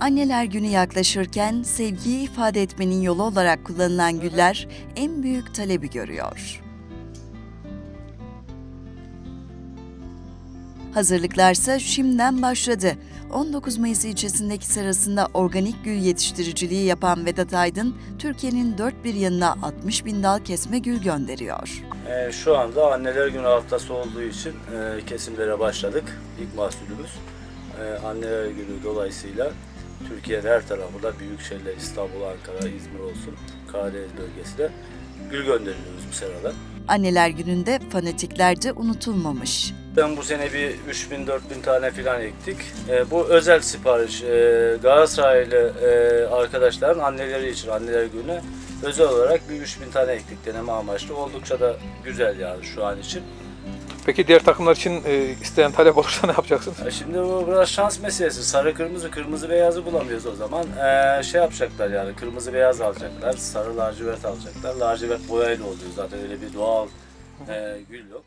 Anneler günü yaklaşırken sevgiyi ifade etmenin yolu olarak kullanılan güller en büyük talebi görüyor. Hazırlıklarsa şimdiden başladı. 19 Mayıs ilçesindeki serasında organik gül yetiştiriciliği yapan Vedat Aydın, Türkiye'nin dört bir yanına 60 bin dal kesme gül gönderiyor. Ee, şu anda anneler günü haftası olduğu için e, kesimlere başladık. İlk mahsulümüz. E, anneler günü dolayısıyla Türkiye'nin her tarafında büyük şehirler İstanbul, Ankara, İzmir olsun Karadeniz bölgesine gül gönderiyoruz bu sırada. Anneler gününde fanatikler de unutulmamış. Ben bu sene bir 3000-4000 tane filan ektik. E, bu özel sipariş. E, Galatasaraylı e, arkadaşların anneleri için anneler günü özel olarak bir 3000 tane ektik deneme amaçlı. Oldukça da güzel yani şu an için. Peki diğer takımlar için e, isteyen talep olursa ne yapacaksın? Ya Şimdi bu biraz şans meselesi. Sarı kırmızı, kırmızı beyazı bulamıyoruz o zaman. Ee, şey yapacaklar yani kırmızı beyaz alacaklar, sarı lacivert alacaklar. Lacivert boyayla oluyor zaten öyle bir doğal e, gül yok.